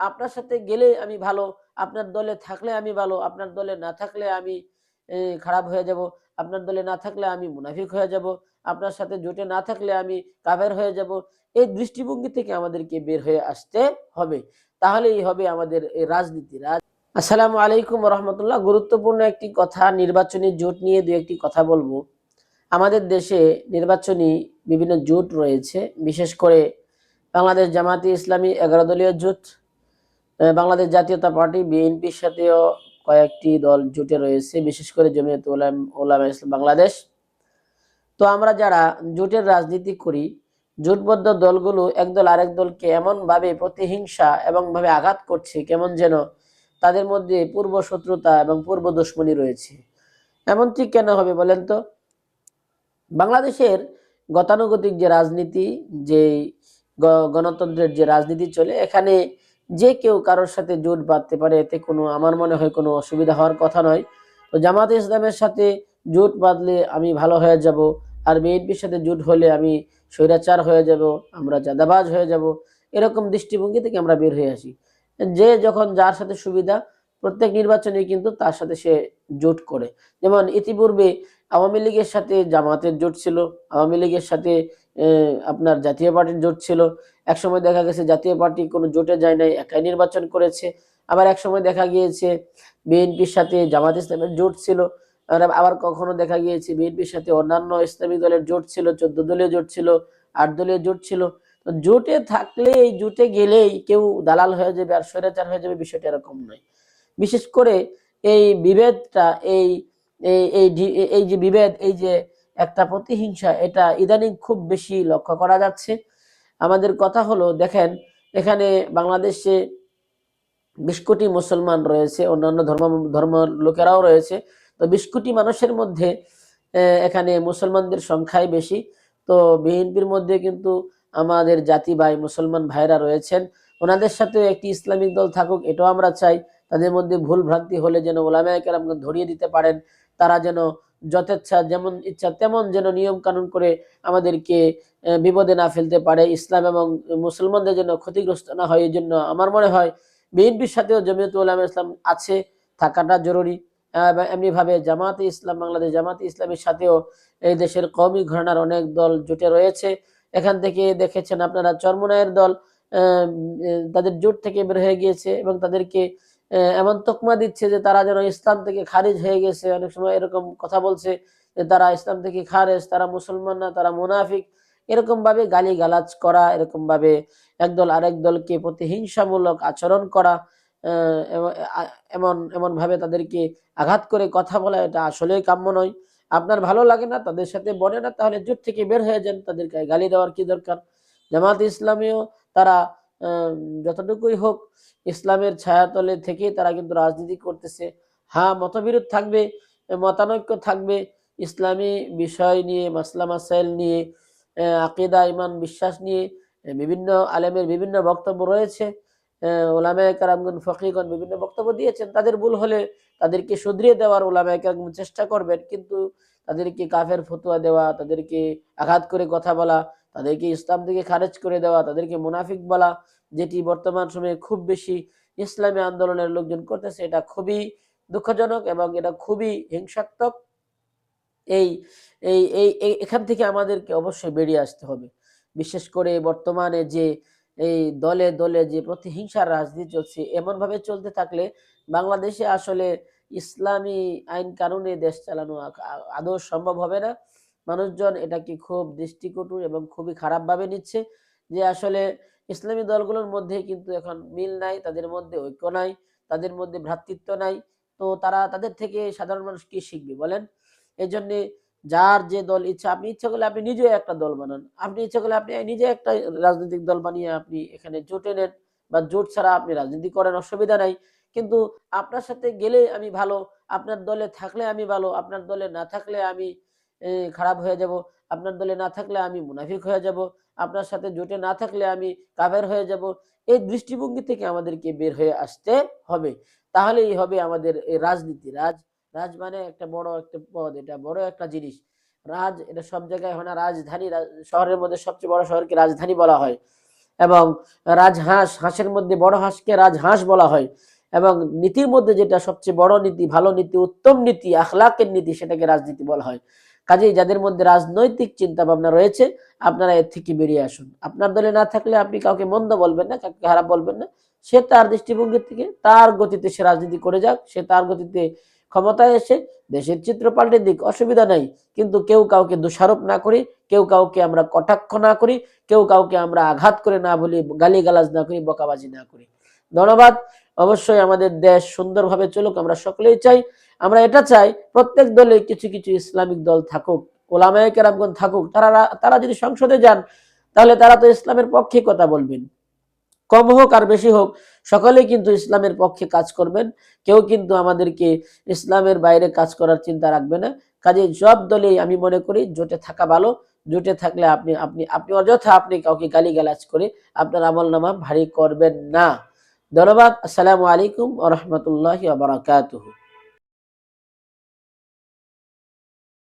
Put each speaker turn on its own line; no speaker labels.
আপনার সাথে গেলে আমি ভালো, আপনার দলে থাকলে আমি ভালো, আপনার দলে না থাকলে আমি খারাপ হয়ে যাব, আপনার দলে না থাকলে আমি মুনাফিক হয়ে যাব, আপনার সাথে জোটে না থাকলে আমি কাফের হয়ে যাব। এই দৃষ্টিভঙ্গি থেকে আমাদেরকে বের হয়ে আসতে হবে। তাহলেই হবে আমাদের এই রাজনীতি। রাজ আসসালামু আলাইকুম রহমতুল্লাহ গুরুত্বপূর্ণ একটি কথা, নির্বাচনী জোট নিয়ে দু একটি কথা বলব। আমাদের দেশে নির্বাচনী বিভিন্ন জোট রয়েছে, বিশেষ করে বাংলাদেশ জামাতি ইসলামী এগারো দলীয় জোট বাংলাদেশ জাতীয়তা পার্টি, বিএনপির সাথেও কয়েকটি দল জুটে রয়েছে, বিশেষ করে জমিয়ত উলাম- উলামা ইসলাম বাংলাদেশ। তো আমরা যারা জোটের রাজনীতি করি, জোটবদ্ধ দলগুলো একদল আরেক দলকে এমনভাবে প্রতিহিংসা এবং ভাবে আঘাত করছে, কেমন যেন তাদের মধ্যে পূর্ব শত্রুতা এবং পূর্ব দুশ্মনী রয়েছে। এমনটি কেন হবে বলেন তো? বাংলাদেশের গতানুগতিক যে রাজনীতি, যে গণতন্ত্রের যে রাজনীতি চলে, এখানে যে কেউ কারোর সাথে জোট বাঁধতে পারে, এতে কোনো, আমার মনে হয় কোনো অসুবিধা হওয়ার কথা নয়। তো জামাত ইসলামের সাথে জোট বাঁধলে আমি ভালো হয়ে যাব, আর বিএনপির সাথে জোট হলে আমি স্বৈরাচার হয়ে যাব, আমরা জাদাবাজ হয়ে যাব, এরকম দৃষ্টিভঙ্গি থেকে আমরা বের হয়ে আসি। যে যখন যার সাথে সুবিধা প্রত্যেক নির্বাচনে কিন্তু তার সাথে সে জোট করে। যেমন ইতিপূর্বে আওয়ামী লীগের সাথে জামাতের জোট ছিল, আওয়ামী লীগের সাথে আপনার জাতীয় পার্টির জোট ছিল। একসময় দেখা গেছে জাতীয় পার্টি কোনো জোটে যায় নাই, একাই নির্বাচন করেছে। আবার একসময় দেখা গিয়েছে বিএনপির সাথে জামাত ইসলামের জোট ছিল। আবার কখনো দেখা গিয়েছে বিএনপির সাথে অন্যান্য ইসলামী দলের জোট ছিল, চোদ্দ দলীয় জোট ছিল, আট দলীয় জোট ছিল। তো জোটে থাকলে এই জোটে গেলেই কেউ দালাল হয়ে যাবে আর স্বৈরাচার হয়ে যাবে, বিষয়টা এরকম নয়। বিশেষ করে এই বিভেদটা, এই এই এই যে বিভেদ, এই যে একটা প্রতিহিংসা, এটা ইদানিং খুব বেশি লক্ষ্য করা যাচ্ছে। আমাদের কথা হলো, দেখেন, এখানে বাংলাদেশে বিশ কোটি মুসলমান রয়েছে, অন্যান্য ধর্ম ধর্ম লোকেরাও রয়েছে। তো বিশ কোটি মানুষের মধ্যে এখানে মুসলমানদের সংখ্যাই বেশি। তো বিএনপির মধ্যে কিন্তু আমাদের জাতি ভাই মুসলমান ভাইরা রয়েছেন। ওনাদের সাথে একটি ইসলামিক দল থাকুক, এটাও আমরা চাই। তাদের মধ্যে ভুল ভ্রান্তি হলে যেন ওলামায় কেরামকে ধরিয়ে দিতে পারেন, তারা যেন যথেচ্ছা যেমন ইচ্ছা তেমন যেন নিয়ম কানুন করে আমাদেরকে বিপদে না ফেলতে পারে। ইসলাম এবং মুসলমানদের জন্য ক্ষতিগ্রস্ত না হয়, এই জন্য আমার মনে হয় বিএনপির সাথেও জমিয়ত উলামা ইসলাম আছে, থাকাটা জরুরি। এমনিভাবে জামাতে ইসলাম, বাংলাদেশ জামাতে ইসলামের সাথেও এই দেশের কওমি ঘরানার অনেক দল জোটে রয়েছে। এখান থেকে দেখেছেন আপনারা চরমনায়ের দল তাদের জোট থেকে বের হয়ে গিয়েছে এবং তাদেরকে এমন তকমা দিচ্ছে যে তারা যেন ইসলাম থেকে খারিজ হয়ে গেছে। অনেক সময় এরকম কথা বলছে যে তারা ইসলাম থেকে খারেজ, তারা মুসলমান না, তারা মুনাফিক। এরকম ভাবে গালি গালাজ করা এরকম ভাবে একদল আরেক দলকে প্রতিহিংসামূলক আচরণ করা এমন এমন ভাবে তাদেরকে আঘাত করে কথা বলা, এটা আসলেই কাম্য নয়। আপনার ভালো লাগে না, তাদের সাথে বনে না, তাহলে জোট থেকে বের হয়ে যান, তাদেরকে গালি দেওয়ার কি দরকার? জামাত ইসলামীও তারা যতটুকুই হোক ইসলামের ছায়াতলে থেকে তারা কিন্তু রাজনীতি করতেছে। হ্যাঁ মতবিরোধ থাকবে, মতানৈক্য থাকবে, ইসলামী বিষয় নিয়ে, মাসলা মাসাইল নিয়ে আকিদা ইমান বিশ্বাস নিয়ে বিভিন্ন আলেমের বিভিন্ন বক্তব্য রয়েছে। ওলামায় কারামগণ ফকিগণ বিভিন্ন বক্তব্য দিয়েছেন। তাদের ভুল হলে তাদেরকে শুধরিয়ে দেওয়ার ওলামায় কারাম চেষ্টা করবেন, কিন্তু তাদেরকে কাফের ফতুয়া দেওয়া, তাদেরকে আঘাত করে কথা বলা তাদেরকে ইসলাম থেকে খারেজ করে দেওয়া, তাদেরকে মুনাফিক বলা, যেটি বর্তমান সময়ে খুব বেশি ইসলামী আন্দোলনের লোকজন করতেছে, এটা খুবই দুঃখজনক এবং এটা খুবই হিংসাত্মক। এই এই এই এখান থেকে আমাদেরকে অবশ্যই বেরিয়ে আসতে হবে। বিশেষ করে বর্তমানে যে এই দলে দলে যে প্রতিহিংসার রাজনীতি চলছে এমন ভাবে চলতে থাকলে বাংলাদেশে আসলে ইসলামী আইন কানুনে দেশ চালানো আদৌ সম্ভব হবে না। মানুষজন এটাকে খুব দৃষ্টিকটু এবং খুবই খারাপ ভাবে নিচ্ছে যে আসলে ইসলামী দলগুলোর মধ্যে কিন্তু এখন মিল নাই, তাদের মধ্যে ঐক্য নাই, তাদের মধ্যে ভ্রাতৃত্ব নাই। তো তারা তাদের থেকে সাধারণ মানুষ কি শিখবে বলেন? এই জন্য যার যে দল ইচ্ছা, আপনি ইচ্ছা করলে আপনি নিজেও একটা দল বানান। আপনি ইচ্ছা করলে আপনি নিজে একটা রাজনৈতিক দল বানিয়ে আপনি এখানে জোটে নেন বা জোট ছাড়া আপনি রাজনীতি করেন, অসুবিধা নাই। কিন্তু আপনার সাথে গেলে আমি ভালো, আপনার দলে থাকলে আমি ভালো, আপনার দলে না থাকলে আমি খারাপ হয়ে যাব। আপনার দলে না থাকলে আমি মুনাফিক হয়ে যাব। আপনার সাথে জোটে না থাকলে আমি কাফের হয়ে যাব। এই দৃষ্টিভঙ্গি থেকে আমাদেরকে বের হয়ে আসতে হবে। তাহলেই হবে আমাদের এই রাজনীতি। রাজ রাজ মানে একটা বড় একটা পদ, এটা বড় একটা জিনিস। রাজ, এটা সব জায়গায় হয় না। রাজধানী রাজ- শহরের মধ্যে সবচেয়ে বড় শহরকে রাজধানী বলা হয়। এবং রাজহাঁস, হাঁসের মধ্যে বড় হাঁসকে রাজহাঁস বলা হয়। এবং নীতির মধ্যে যেটা সবচেয়ে বড় নীতি, ভালো নীতি, উত্তম নীতি, আখলাকের নীতি, সেটাকে রাজনীতি বলা হয়। কাজেই যাদের মধ্যে রাজনৈতিক চিন্তা ভাবনা রয়েছে, আপনারা এর থেকে বেরিয়ে আসুন। আপনার দলে না থাকলে আপনি কাউকে মন্দ বলবেন না, কাউকে খারাপ বলবেন না। সে তার দৃষ্টিভঙ্গি থেকে, তার গতিতে সে রাজনীতি করে যাক, সে তার গতিতে ক্ষমতায় এসে দেশের চিত্র পাল্টে দিক, অসুবিধা নাই। কিন্তু কেউ কাউকে দোষারোপ না করি, কেউ কাউকে আমরা কটাক্ষ না করি, কেউ কাউকে আমরা আঘাত করে না বলি, গালিগালাজ না করি, বকাবাজি না করি। ধন্যবাদ। অবশ্যই আমাদের দেশ সুন্দরভাবে চলুক, আমরা সকলেই চাই, আমরা এটা চাই, প্রত্যেক দলে কিছু কিছু ইসলামিক দল থাকুক, ওলামায়ে কেরামগণ থাকুক, তারা তারা যদি সংসদে যান, তাহলে তারা তো ইসলামের পক্ষে কথা বলবেন। কম হোক আর বেশি হোক, সকলেই কিন্তু ইসলামের পক্ষে কাজ করবেন, কেউ কিন্তু আমাদেরকে ইসলামের বাইরে কাজ করার চিন্তা রাখবে না। কাজে সব দলেই আমি মনে করি, জোটে থাকা ভালো, জোটে থাকলে আপনি আপনি আপনি অযথা আপনি কাউকে গালিগালাজ করে আপনার আমল নামা ভারী করবেন না। ধন্যবাদ আসসালামু আলাইকুম রহমতুল্লাহ বারাকাতুহু